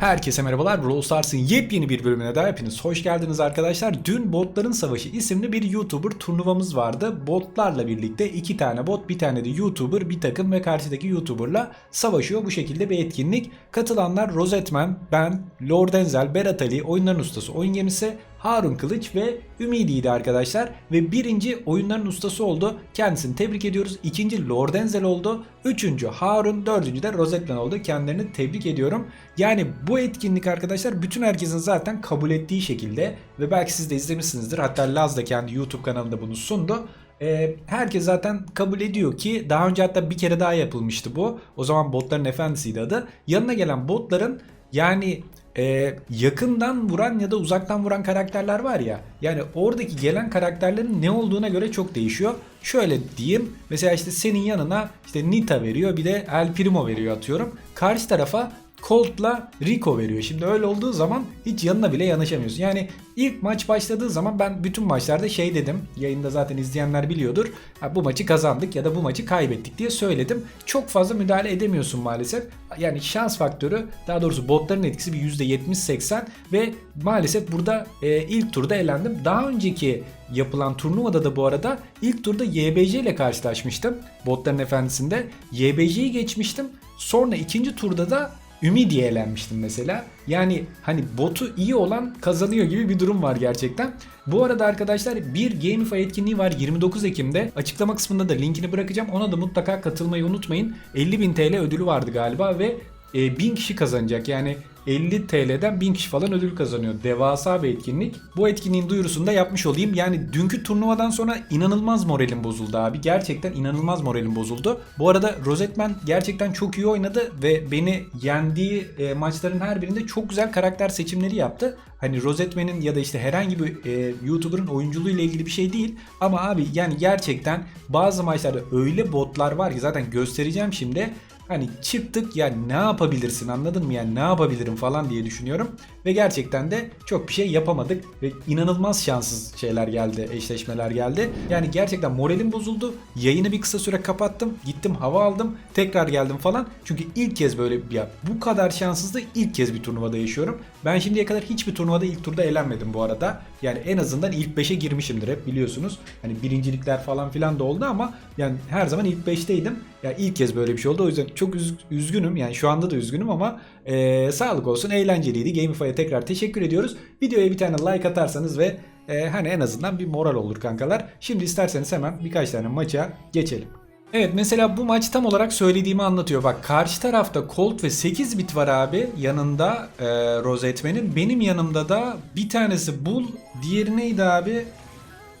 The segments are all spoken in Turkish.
Herkese merhabalar. Brawl Stars'ın yepyeni bir bölümüne daha hepiniz hoş geldiniz arkadaşlar. Dün Botların Savaşı isimli bir YouTuber turnuvamız vardı. Botlarla birlikte iki tane bot, bir tane de YouTuber, bir takım ve karşıdaki YouTuber'la savaşıyor. Bu şekilde bir etkinlik. Katılanlar Rosetman, ben, Lord Enzel, Berat Ali, oyunların ustası, oyun gemisi, Harun Kılıç ve Ümidi'ydi arkadaşlar. Ve birinci oyunların ustası oldu. Kendisini tebrik ediyoruz. İkinci Lord Enzel oldu. Üçüncü Harun, dördüncü de Rosetman oldu. Kendilerini tebrik ediyorum. Yani bu etkinlik arkadaşlar bütün herkesin zaten kabul ettiği şekilde ve belki siz de izlemişsinizdir. Hatta Laz da kendi YouTube kanalında bunu sundu. Ee, herkes zaten kabul ediyor ki daha önce hatta bir kere daha yapılmıştı bu. O zaman botların efendisiydi adı. Yanına gelen botların yani e, yakından vuran ya da uzaktan vuran karakterler var ya. Yani oradaki gelen karakterlerin ne olduğuna göre çok değişiyor. Şöyle diyeyim. Mesela işte senin yanına işte Nita veriyor bir de El Primo veriyor atıyorum. Karşı tarafa Colt'la Rico veriyor. Şimdi öyle olduğu zaman hiç yanına bile yanaşamıyorsun. Yani ilk maç başladığı zaman ben bütün maçlarda şey dedim. Yayında zaten izleyenler biliyordur. Bu maçı kazandık ya da bu maçı kaybettik diye söyledim. Çok fazla müdahale edemiyorsun maalesef. Yani şans faktörü daha doğrusu botların etkisi bir %70-80 ve maalesef burada e, ilk turda elendim. Daha önceki yapılan turnuvada da bu arada ilk turda YBC ile karşılaşmıştım. Botların efendisinde. YBC'yi geçmiştim. Sonra ikinci turda da Ümidi'ye elenmiştim mesela. Yani hani botu iyi olan kazanıyor gibi bir durum var gerçekten. Bu arada arkadaşlar bir Gamify etkinliği var 29 Ekim'de. Açıklama kısmında da linkini bırakacağım. Ona da mutlaka katılmayı unutmayın. 50.000 TL ödülü vardı galiba ve e, 1000 kişi kazanacak. Yani 50 TL'den 1000 kişi falan ödül kazanıyor. Devasa bir etkinlik. Bu etkinliğin duyurusunu da yapmış olayım. Yani dünkü turnuvadan sonra inanılmaz moralim bozuldu abi. Gerçekten inanılmaz moralim bozuldu. Bu arada Rosetman gerçekten çok iyi oynadı ve beni yendiği e, maçların her birinde çok güzel karakter seçimleri yaptı. Hani Rosetman'in ya da işte herhangi bir e, YouTuber'ın oyunculuğu ile ilgili bir şey değil. Ama abi yani gerçekten bazı maçlarda öyle botlar var ki zaten göstereceğim şimdi. Hani çıktık ya ne yapabilirsin anladın mı yani ne yapabilirim falan diye düşünüyorum. Ve gerçekten de çok bir şey yapamadık ve inanılmaz şanssız şeyler geldi, eşleşmeler geldi. Yani gerçekten moralim bozuldu. Yayını bir kısa süre kapattım. Gittim hava aldım. Tekrar geldim falan. Çünkü ilk kez böyle ya bu kadar şanssızlığı ilk kez bir turnuvada yaşıyorum. Ben şimdiye kadar hiçbir turnuvada ilk turda elenmedim bu arada. Yani en azından ilk 5'e girmişimdir hep biliyorsunuz. Hani birincilikler falan filan da oldu ama yani her zaman ilk 5'teydim. Ya ilk kez böyle bir şey oldu. O yüzden çok üz- üzgünüm. Yani şu anda da üzgünüm ama ee, sağlık olsun. Eğlenceliydi. Gamify'a tekrar teşekkür ediyoruz. Videoya bir tane like atarsanız ve e, hani en azından bir moral olur kankalar. Şimdi isterseniz hemen birkaç tane maça geçelim. Evet mesela bu maç tam olarak söylediğimi anlatıyor. Bak karşı tarafta Colt ve 8 bit var abi yanında e, Rosetman'in. Benim yanımda da bir tanesi Bull. Diğeri neydi abi?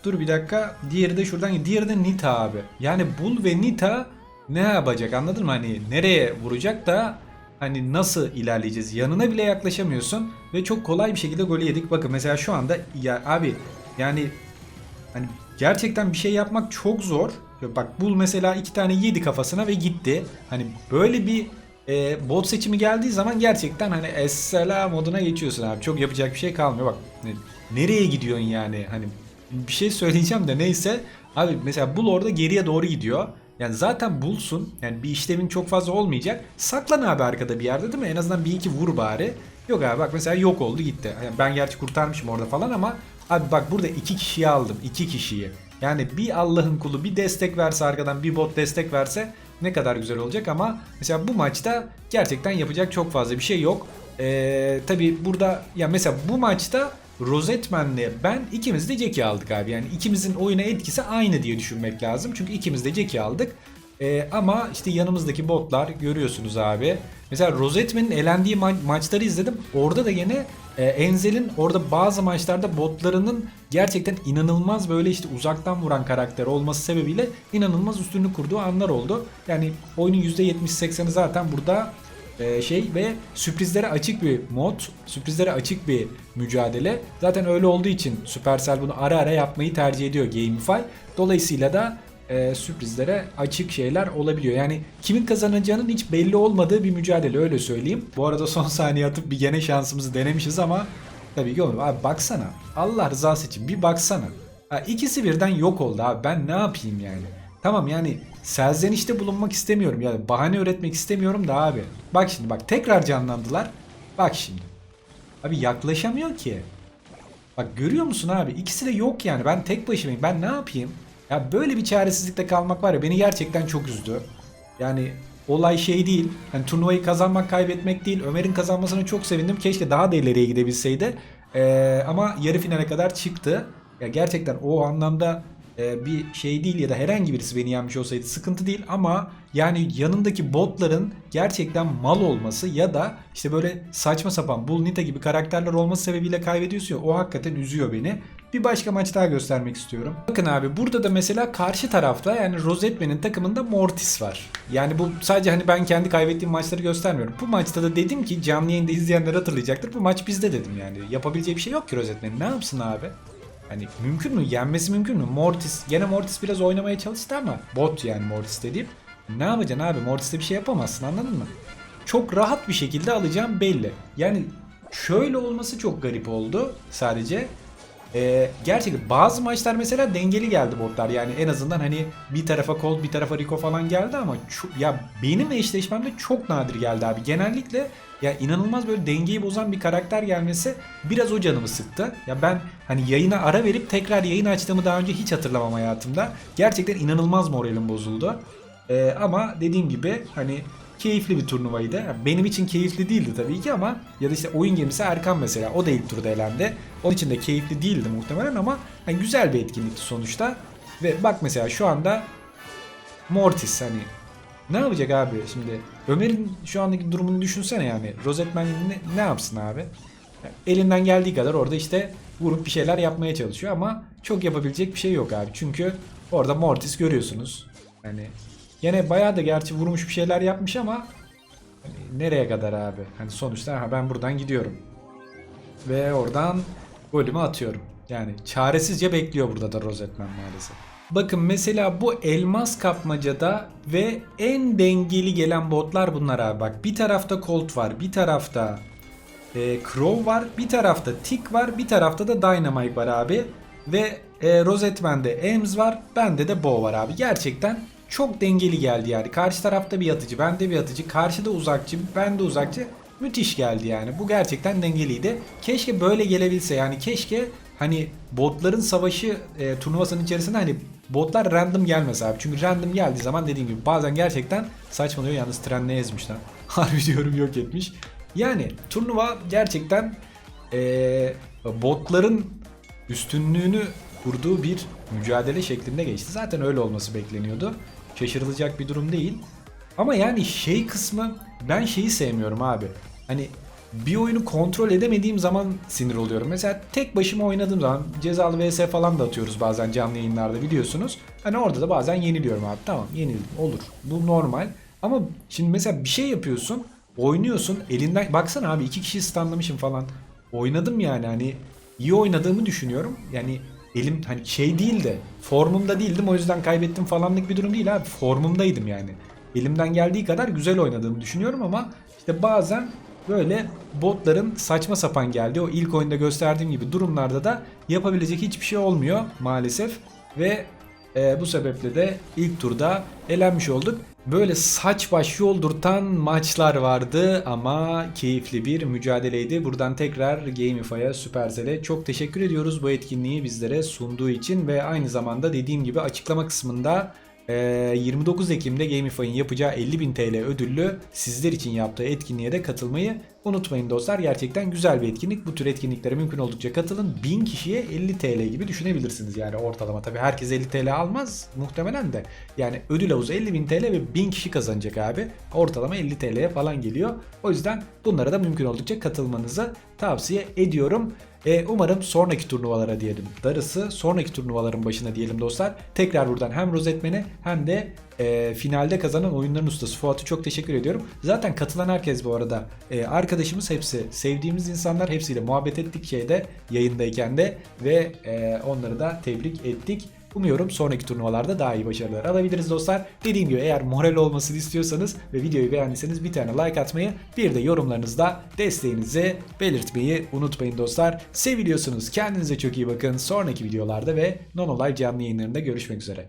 Dur bir dakika. Diğeri de şuradan. Diğeri de Nita abi. Yani Bull ve Nita ne yapacak anladın mı? Hani nereye vuracak da hani nasıl ilerleyeceğiz? Yanına bile yaklaşamıyorsun ve çok kolay bir şekilde golü yedik. Bakın mesela şu anda ya abi yani hani gerçekten bir şey yapmak çok zor. Bak Bull mesela iki tane yedi kafasına ve gitti. Hani böyle bir e, bot seçimi geldiği zaman gerçekten hani esselam moduna geçiyorsun abi. Çok yapacak bir şey kalmıyor. Bak ne- nereye gidiyorsun yani? Hani bir şey söyleyeceğim de neyse. Abi mesela Bull orada geriye doğru gidiyor. Yani zaten Bull'sun. Yani bir işlemin çok fazla olmayacak. Saklan abi arkada bir yerde değil mi? En azından bir iki vur bari. Yok abi bak mesela yok oldu gitti. Yani ben gerçi kurtarmışım orada falan ama abi bak burada iki kişiyi aldım. iki kişiyi. Yani bir Allah'ın kulu bir destek verse arkadan bir bot destek verse ne kadar güzel olacak ama mesela bu maçta gerçekten yapacak çok fazla bir şey yok. Ee, tabi burada ya mesela bu maçta Rosetman'le ben ikimiz de Jackie aldık abi. Yani ikimizin oyuna etkisi aynı diye düşünmek lazım. Çünkü ikimiz de Jackie aldık. Ee, ama işte yanımızdaki botlar görüyorsunuz abi. Mesela Rosetman'in elendiği ma- maçları izledim. Orada da yine e, Enzel'in orada bazı maçlarda botlarının gerçekten inanılmaz böyle işte uzaktan vuran karakter olması sebebiyle inanılmaz üstünlük kurduğu anlar oldu. Yani oyunun %70-80'i zaten burada e, şey ve sürprizlere açık bir mod, sürprizlere açık bir mücadele. Zaten öyle olduğu için Supercell bunu ara ara yapmayı tercih ediyor Gamify. Dolayısıyla da e, sürprizlere açık şeyler olabiliyor. Yani kimin kazanacağının hiç belli olmadığı bir mücadele öyle söyleyeyim. Bu arada son saniye atıp bir gene şansımızı denemişiz ama tabii ki olmuyor. Abi baksana. Allah rızası için bir baksana. Ha, ikisi birden yok oldu abi. Ben ne yapayım yani? Tamam yani serzenişte bulunmak istemiyorum. Yani bahane üretmek istemiyorum da abi. Bak şimdi bak tekrar canlandılar. Bak şimdi. Abi yaklaşamıyor ki. Bak görüyor musun abi? İkisi de yok yani. Ben tek başımayım. Ben ne yapayım? Ya böyle bir çaresizlikte kalmak var ya beni gerçekten çok üzdü. Yani olay şey değil. Hani turnuvayı kazanmak kaybetmek değil. Ömer'in kazanmasına çok sevindim. Keşke daha da ileriye gidebilseydi. Ee, ama yarı finale kadar çıktı. Ya gerçekten o anlamda e, bir şey değil ya da herhangi birisi beni yenmiş olsaydı sıkıntı değil ama yani yanındaki botların gerçekten mal olması ya da işte böyle saçma sapan Bull Nita gibi karakterler olması sebebiyle kaybediyorsun ya o hakikaten üzüyor beni. Bir başka maç daha göstermek istiyorum. Bakın abi burada da mesela karşı tarafta yani Rosetman'in takımında Mortis var. Yani bu sadece hani ben kendi kaybettiğim maçları göstermiyorum. Bu maçta da dedim ki canlı yayında izleyenler hatırlayacaktır. Bu maç bizde dedim yani. Yapabileceği bir şey yok ki Rosetman'in. Ne yapsın abi? Hani mümkün mü? Yenmesi mümkün mü? Mortis. Gene Mortis biraz oynamaya çalıştı ama bot yani Mortis dediğim. Ne yapacaksın abi? Mortis'te bir şey yapamazsın anladın mı? Çok rahat bir şekilde alacağım belli. Yani şöyle olması çok garip oldu sadece. Ee, gerçekten bazı maçlar mesela dengeli geldi botlar. Yani en azından hani bir tarafa Colt bir tarafa Rico falan geldi ama ya benim eşleşmemde çok nadir geldi abi. Genellikle ya inanılmaz böyle dengeyi bozan bir karakter gelmesi biraz o canımı sıktı. Ya ben hani yayına ara verip tekrar yayın açtığımı daha önce hiç hatırlamam hayatımda. Gerçekten inanılmaz moralim bozuldu. Ee, ama dediğim gibi hani keyifli bir turnuvaydı. Yani benim için keyifli değildi tabii ki ama ya da işte oyun gemisi Erkan mesela o da ilk turda elendi. Onun için de keyifli değildi muhtemelen ama hani güzel bir etkinlikti sonuçta. Ve bak mesela şu anda Mortis hani ne yapacak abi şimdi Ömer'in şu andaki durumunu düşünsene yani Rosetman ne, ne yapsın abi? Yani elinden geldiği kadar orada işte vurup bir şeyler yapmaya çalışıyor ama çok yapabilecek bir şey yok abi. Çünkü orada Mortis görüyorsunuz. Hani Gene bayağı da gerçi vurmuş bir şeyler yapmış ama hani nereye kadar abi? Hani sonuçta ha ben buradan gidiyorum. Ve oradan golümü atıyorum. Yani çaresizce bekliyor burada da Rosetman maalesef. Bakın mesela bu elmas kapmacada ve en dengeli gelen botlar bunlar abi. Bak bir tarafta Colt var, bir tarafta e, Crow var, bir tarafta Tick var, bir tarafta da Dynamite var abi. Ve e, Rosetman'de Ames var, bende de Bo var abi. Gerçekten çok dengeli geldi yani. Karşı tarafta bir yatıcı, bende bir yatıcı, karşıda uzakçı, bende uzakçı. Müthiş geldi yani. Bu gerçekten dengeliydi. Keşke böyle gelebilse yani keşke hani botların savaşı e, turnuvasının içerisinde hani botlar random gelmese abi. Çünkü random geldiği zaman dediğim gibi bazen gerçekten saçmalıyor. Yalnız tren ne ezmiş lan. Harbi diyorum yok etmiş. Yani turnuva gerçekten e, botların üstünlüğünü kurduğu bir mücadele şeklinde geçti. Zaten öyle olması bekleniyordu. Şaşırılacak bir durum değil. Ama yani şey kısmı ben şeyi sevmiyorum abi. Hani bir oyunu kontrol edemediğim zaman sinir oluyorum. Mesela tek başıma oynadığım zaman cezalı vs falan da atıyoruz bazen canlı yayınlarda biliyorsunuz. Hani orada da bazen yeniliyorum abi. Tamam yenildim olur. Bu normal. Ama şimdi mesela bir şey yapıyorsun. Oynuyorsun elinden baksana abi iki kişiyi stunlamışım falan. Oynadım yani hani iyi oynadığımı düşünüyorum. Yani elim hani şey değil de formumda değildim o yüzden kaybettim falanlık bir durum değil abi. Formumdaydım yani. Elimden geldiği kadar güzel oynadığımı düşünüyorum ama işte bazen böyle botların saçma sapan geldiği o ilk oyunda gösterdiğim gibi durumlarda da yapabilecek hiçbir şey olmuyor maalesef ve e, bu sebeple de ilk turda elenmiş olduk. Böyle saç baş yoldurtan maçlar vardı ama keyifli bir mücadeleydi. Buradan tekrar Gamify'a, Supercell'e çok teşekkür ediyoruz bu etkinliği bizlere sunduğu için ve aynı zamanda dediğim gibi açıklama kısmında e, 29 Ekim'de Gamify'ın yapacağı 50.000 TL ödüllü sizler için yaptığı etkinliğe de katılmayı unutmayın dostlar. Gerçekten güzel bir etkinlik. Bu tür etkinliklere mümkün oldukça katılın. 1000 kişiye 50 TL gibi düşünebilirsiniz yani ortalama. Tabi herkes 50 TL almaz muhtemelen de. Yani ödül havuzu 50.000 TL ve 1000 kişi kazanacak abi. Ortalama 50 TL'ye falan geliyor. O yüzden bunlara da mümkün oldukça katılmanızı tavsiye ediyorum. E, umarım sonraki turnuvalara diyelim darısı. Sonraki turnuvaların başına diyelim dostlar. Tekrar buradan hem Rozetmen'e hem de e, finalde kazanan oyunların ustası Fuat'a çok teşekkür ediyorum. Zaten katılan herkes bu arada e, arkadaşımız hepsi sevdiğimiz insanlar hepsiyle muhabbet ettik şeyde yayındayken de ve e, onları da tebrik ettik. Umuyorum sonraki turnuvalarda daha iyi başarılar alabiliriz dostlar. Dediğim gibi eğer moral olmasını istiyorsanız ve videoyu beğendiyseniz bir tane like atmayı bir de yorumlarınızda desteğinizi belirtmeyi unutmayın dostlar. Seviliyorsunuz. Kendinize çok iyi bakın. Sonraki videolarda ve Nono Live canlı yayınlarında görüşmek üzere.